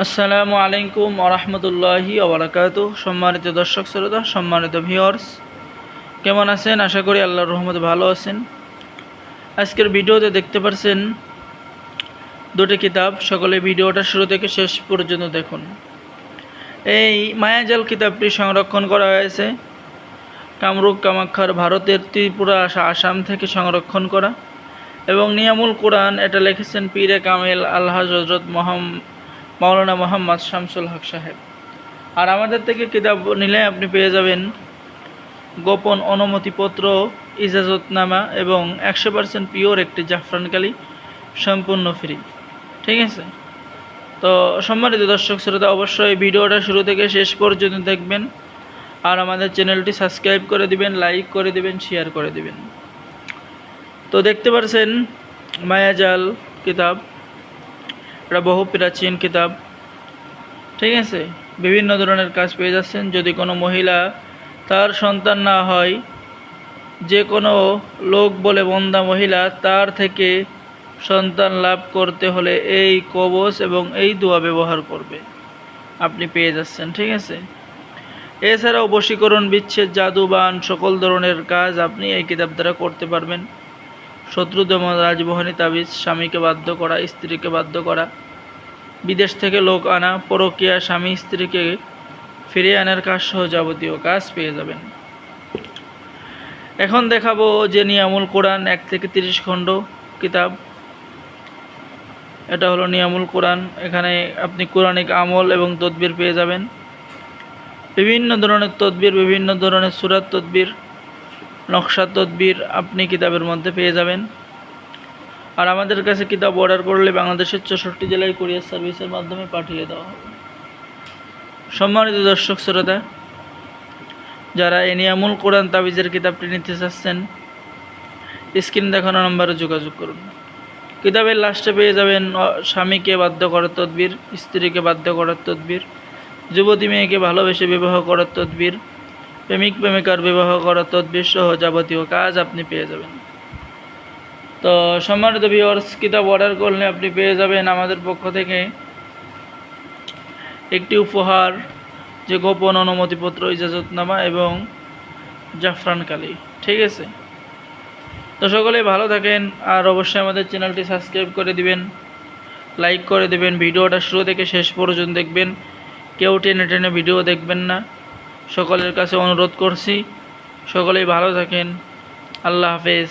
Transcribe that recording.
আসসালামু আলাইকুম ওরহমতুল্লাহি ওবরাকাত সম্মানিত দর্শক শ্রোতা, সম্মানিত ভিওর্স কেমন আছেন? আশা করি আল্লাহর রহমতে ভালো আছেন। আজকের ভিডিওতে দেখতে পারছেন দুটি কিতাব। সকলে ভিডিওটা শুরু থেকে শেষ পর্যন্ত দেখুন। এই মায়াজাল কিতাবটি সংরক্ষণ করা হয়েছে কামরূপ কামাখ্যার ভারতের ত্রিপুরা আসাম থেকে সংরক্ষণ করা। এবং নিয়ামুল কোরআন, এটা লিখেছেন পীরে কামেল আল্লাহ হজরত মহাম মাওলানা মোহাম্মদ শামসুল হক সাহেব। আর আমাদের থেকে কিতাব নিলে আপনি পেয়ে যাবেন গোপন অনুমতিপত্র, ইজাজতনামা এবং একশো পার্সেন্ট পিওর একটি জাফরানকালি সম্পূর্ণ ফ্রি। ঠিক আছে? তো সম্মানিত দর্শক শ্রোতা, অবশ্যই ভিডিওটা শুরু থেকে শেষ পর্যন্ত দেখবেন আর আমাদের চ্যানেলটি সাবস্ক্রাইব করে দিবেন, লাইক করে দিবেন, শেয়ার করে দিবেন। তো দেখতে পারছেন মায়াজাল কিতাব। এটা বহু প্রাচীন কিতাব। ঠিক আছে? বিভিন্ন ধরনের কাজ পেয়ে যাচ্ছেন। যদি কোনো মহিলা তার সন্তান না হয়, যে কোনো লোক বলে বন্দা মহিলা, তার থেকে সন্তান লাভ করতে হলে এই কবচ এবং এই দোয়া ব্যবহার করবে। আপনি পেয়ে যাচ্ছেন, ঠিক আছে? এছাড়াও বশীকরণ, বিচ্ছেদ, জাদুবান সকল ধরনের কাজ আপনি এই কিতাব দ্বারা করতে পারবেন। শত্রুদম রাজবহনী তাবিজ, স্বামীকে বাধ্য করা, স্ত্রীকে বাধ্য করা বিদেশ থেকে লোক আনা পরকীয়া স্বামী স্ত্রীকে ফিরিয়ে আনার কাজ সহ যাবতীয় কাজ পেয়ে যাবেন। এখন দেখাবো যে নিয়ামুল কোরআন এক থেকে তিরিশ খণ্ড কিতাব। এটা হলো নিয়ামুল কোরআন। এখানে আপনি কোরআনিক আমল এবং তদবির পেয়ে যাবেন। বিভিন্ন ধরনের তদবির, বিভিন্ন ধরনের সুরাত তদবির, নকশা তদবির আপনি কিতাবের মধ্যে পেয়ে যাবেন। আর আমাদের কাছে কিতাব অর্ডার করলে বাংলাদেশের চৌষট্টি জেলায় কুরিয়ার সার্ভিসের মাধ্যমে পাঠিয়ে দেওয়া হবে। সম্মানিত দর্শক, শ্রোতা, যারা এনিয়ামুল কোরআন তাবিজের কিতাবটি নিতে চাচ্ছেন, স্ক্রিন দেখানো নম্বরে যোগাযোগ করুন। কিতাবের লাস্টে পেয়ে যাবেন স্বামীকে বাধ্য করার তদবির, স্ত্রীকে বাধ্য করার তদবির, যুবতী মেয়েকে ভালোবেসে বিবাহ করার তদবির প্রেমিক প্রেমিকার বিবাহ করার তদবির সহ যাবতীয় কাজ আপনি পেয়ে যাবেন। তো সম্মানিত ভিওর্স কিতাব অর্ডার করলে আপনি পেয়ে যাবেন আমাদের পক্ষ থেকে একটি উপহার, যে গোপন অনুমতিপত্র, ইজাজতনামা এবং জাফরান কালি। ঠিক আছে? তো সকলে ভালো থাকেন, আর অবশ্যই আমাদের চ্যানেলটি সাবস্ক্রাইব করে দিবেন, লাইক করে দেবেন, ভিডিওটা শুরু থেকে শেষ পর্যন্ত দেখবেন। কেউ টেনে টেনে ভিডিও দেখবেন না। সকলের কাছে অনুরোধ করছি, সকলেই ভালো থাকেন। আল্লাহ হাফেজ।